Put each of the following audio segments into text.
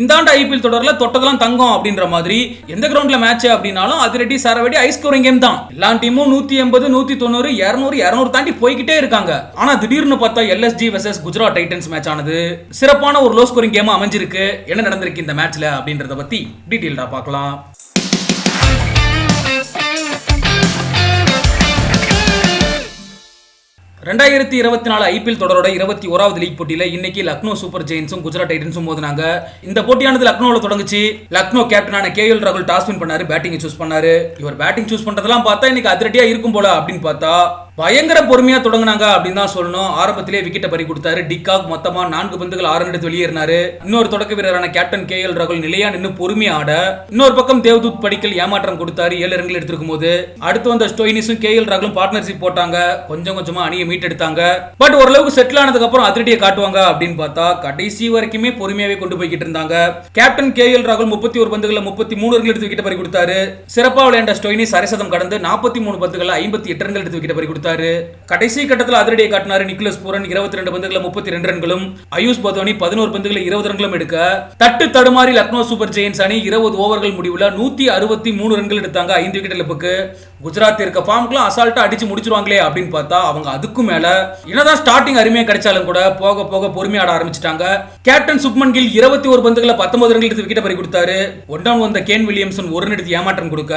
இந்த ஆண்டு ஐபிஎல் தொடரில் தொட்டதெல்லாம் தங்கம் அப்படின்ற மாதிரி எந்த கிரவுண்ட்ல மேட்ச் அப்படின்னாலும் அதிரடி சரவடி ஐ ஸ்கோரிங் கேம் தான். எல்லா டீமும் நூத்தி எண்பது நூத்தி தொண்ணூறு இருநூறு இருநூறு தாண்டி போய்கிட்டே இருக்காங்க. ஆனா திடீர்னு பார்த்தா LSG versus Gujarat Titans match ஆனது சிறப்பான ஒரு லோ ஸ்கோரிங் கேமாக அமைஞ்சிருக்கு. என்ன நடந்திருக்கு இந்த மேட்ச்ல அப்படின்றத பத்தி டீட்டெயில்டா பார்க்கலாம். ரெண்டாயிரத்தி இருபத்தி நாலு ஐபிஎல் தொடரோட இருபத்தி ஓராவது லீக் போட்டியில இன்னைக்கு லக்னோ சூப்பர் ஜெயின்ஸும் குஜராத் டைட்டன்ஸும் மோதினாங்க. இந்த போட்டியானது லக்னோவில் தொடங்குச்சு. லக்னோ கேப்டனான கே எல் ராகுல் டாஸ் வின் பண்ணாரு பேட்டிங் சூஸ் பண்ணாரு. இவர் பேட்டிங் சூஸ் பண்றதெல்லாம் பார்த்தா இன்னைக்கு அதிரடியா இருக்கும் போல அப்படின்னு பார்த்தா பயங்கர பொறுமையா தொடங்குனாங்க அப்படின்னு தான் சொல்லணும். ஆரம்பத்திலே விக்கெட்டை பறி கொடுத்தாரு. டிகாக் மொத்தமாக நான்கு பந்துகள் ஆறு எடுத்து வெளியேறினாரு. இன்னொரு தொடக்க வீரரான கேப்டன் கே எல் ராகுல் நிலையா நின்று பொறுமையா ஆட இன்னொரு பக்கம் தேவ்தூத் படிக்கல் ஏமாற்றம் கொடுத்தாரு. ஏழு ரன்கள் எடுத்திருக்கும் போது அடுத்து வந்த ஸ்டோயினிஸும் கே எல் ராகுலும் பார்ட்னர்ஷிப் போட்டாங்க. கொஞ்சம் கொஞ்சமா அணியை மீட் எடுத்தாங்க பட் ஓரளவுக்கு செட்டில் ஆனதுக்கு அப்புறம் அதிரடியை காட்டுவாங்க அப்படின்னு பார்த்தா கடைசி வரைக்குமே பொறுமையாவே கொண்டு போய்கிட்டு இருந்தாங்க. கேப்டன் கே எல் ராகுல் முப்பத்தி ஒரு பந்துகளில் முப்பத்தி மூணு ரன்கள் எடுத்து விக்கெட் பறி கொடுத்தாரு. சிறப்பாக விளையாண்ட ஸ்டோயினிஸ் அரைசதம் கடந்து நாற்பத்தி மூணு பந்துகளில் ஐம்பத்தி எட்டு ரன்கள் எடுத்து விக்கெட் பறி கொடுத்தாரு. கொடுத்தாரு. கடைசி கட்டத்தில் அதிரடியை காட்டினாரு நிக்கலஸ் பூரன். இருபத்தி ரெண்டு பந்துகளை முப்பத்தி ரெண்டு ரன்களும் ஆயுஷ் பதோனி பதினோரு பந்துகளை இருபது ரன்களும் எடுக்க தட்டு தடுமாறி லக்னோ சூப்பர் ஜெயின்ஸ் அணி இருபது ஓவர்கள் முடிவில் நூத்தி அறுபத்தி மூணு ரன்கள் எடுத்தாங்க ஐந்து விக்கெட் இழப்புக்கு. குஜராத் இருக்க ஃபார்முக்குலாம் அசால்ட்டா அடிச்சு முடிச்சிருவாங்களே அப்படின்னு பார்த்தா அவங்க அதுக்கும் மேல என்னதான் ஸ்டார்டிங் அருமையா கிடைச்சாலும் கூட போக போக பொறுமையாட ஆரம்பிச்சிட்டாங்க. கேப்டன் சுப்மன் கில் இருபத்தி ஒரு பந்துகளை பத்தொன்பது ரன்கள் எடுத்து விக்கெட் பறி கொடுத்தாரு ஒன்றாம் வந்த கேன் வில்லியம்சன் ஒரு ரன் எடுத்து ஏமாற்றம் கொடுக்க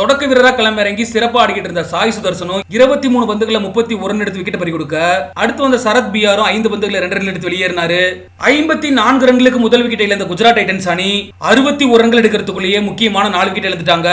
தொடக்க வீரரா களமிறங்கி சிறப்பாக ஆடிக்கிட்டு இருந்த சாய் சுதர்சனும் இருபத்தி மூணு பந்துகளை முப்பத்தி ஒரு ரன் எடுத்து விக்கெட் பறி கொடுக்க. அடுத்து வந்த சரத் பியாரும் ஐந்து பந்துகளை ரெண்டு ரன் எடுத்து வெளியேறினாரு. ஐம்பத்தி நான்கு ரன்களுக்கு முதல் விக்கெட்டை இழந்த குஜராத் டைட்டன்ஸ் அணி அறுபத்தி ஒரு ரன்கள் எடுக்கிறதுக்குள்ளேயே முக்கியமான நாலு விக்கெட் இழந்துட்டாங்க.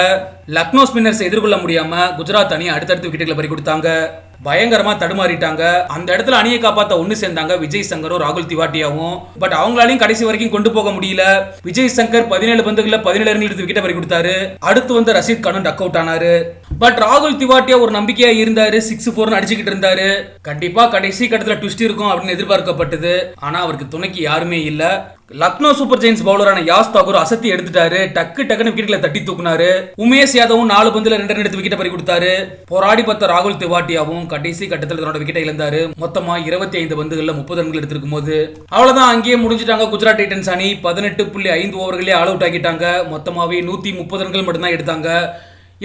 லக்னோ ஸ்பின்னர்ஸ் எதிர்கொள்ள முடியாம குஜராத் அணி அடுத்தடுத்து விக்கெட்டுகளை பறி கொடுத்தாங்க. பயங்கரமா தடுமாறிட்டாங்க. அந்த இடத்துல அணியை காப்பாத்த ஒண்ணு சேர்ந்தாங்க விஜய் சங்கரும் ராகுல் திவாட்டியாவும். பட் அவங்களாலையும் கடைசி வரைக்கும் கொண்டு போக முடியல. விஜய் சங்கர் பதினேழு பந்துகள்ல பதினேழு ரன்கள் எடுத்து விக்கெட் பறி கொடுத்தாரு. அடுத்து வந்து ரஷீத் கானும் டக் அவுட் ஆனாரு. பட் ராகுல் திவாட்டியா ஒரு நம்பிக்கையா இருந்தாரு சிக்ஸ் ஃபோர்னு அடிச்சுக்கிட்டு இருந்தாரு. கண்டிப்பா கடைசி கட்டத்துல ட்விஸ்ட் இருக்கும் அப்படின்னு எதிர்பார்க்கப்பட்டது. ஆனா அவருக்கு துணைக்கு யாருமே இல்ல. லக்னோ சூப்பர் ஜெயின்ஸ் பவுலரான யாஸ் தாக்கூர் அசத்தி எடுத்துட்டாரு. டக்கு டக்குனு விக்கெட்ல தட்டி தூக்குனாரு. உமேஷ் யாதவும் நாலு பந்துல ரெண்டு ரன் எடுத்து விக்கெட் பறி கொடுத்தாரு. போராடி பார்த்த ராகுல் திவாட்டியாவும் கடைசி கட்டத்தில் தன்னோட விக்கெட்டை இழந்தாரு. மொத்தமா இருபத்தி ஐந்து பந்துகள்ல முப்பது ரன்கள் எடுத்திருக்கும் போது அவ்வளவுதான் அங்கேயே முடிஞ்சிட்டாங்க குஜராத் டைட்டன்ஸ் அணி. பதினெட்டு புள்ளி ஐந்து ஓவர்களே ஆல் அவுட் ஆகிட்டாங்க மொத்தமாவே நூத்தி முப்பது ரன்கள் மட்டும்தான் எடுத்தாங்க.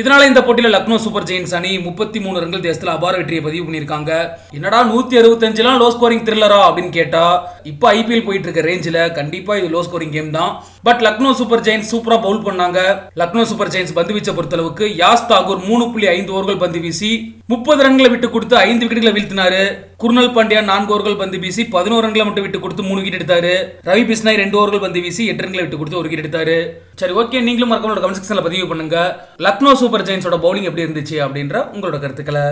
இதனால இந்த போட்டியில லக்னோ சூப்பர் ஜெயின்ஸ் அணி முப்பத்தி மூணு ரன்கள் தேசத்துல அபார வெற்றியை பதிவு பண்ணியிருக்காங்க. என்னடா நூத்தி அறுபத்தஞ்சுலாம் லோ ஸ்கோரிங் த்ரில்லரா அப்படின்னு கேட்டா இப்போ ஐபிஎல் போயிட்டு இருக்க ரேஞ்சில் கண்டிப்பா இது லோ ஸ்கோரிங் கேம் தான். பட் லக்னோ சூப்பர் ஜெயின்ஸ் சூப்பரா பவுல் பண்ணாங்க. லக்னோ சூப்பர் ஜெயின்ஸ் பந்து வீச்சை பொறுத்தளவுக்கு யாஸ் தாகூர் மூணு புள்ளி ஐந்து ஓவர்கள் பந்து வீசி முப்பது ரன்களை விட்டு கொடுத்து ஐந்து விக்கெட்டுகளை வீழ்த்தினாரு. குர்னல் பாண்டியா நான்கு ஓவர்கள் பந்து வீசி பதினோரு ரன்களை மட்டும் விட்டு கொடுத்து மூணு விக்கெட் எடுத்தாரு. ரவி பிஸ்னாய் ரெண்டு ஓவர்கள் பந்து வீசி எட்டு ரன்களை விட்டு கொடுத்து ஒரு விக்கெட் எடுத்தாரு. சரி ஓகே நீங்களும் மறக்காம கமெண்ட் செக்ஷன்ல பதிவு பண்ணுங்க. லக்னோ சூப்பர் ஜெயின்ஸோட பவுலிங் எப்படி இருந்துச்சு அப்படின்ற உங்களோட கருத்துக்களை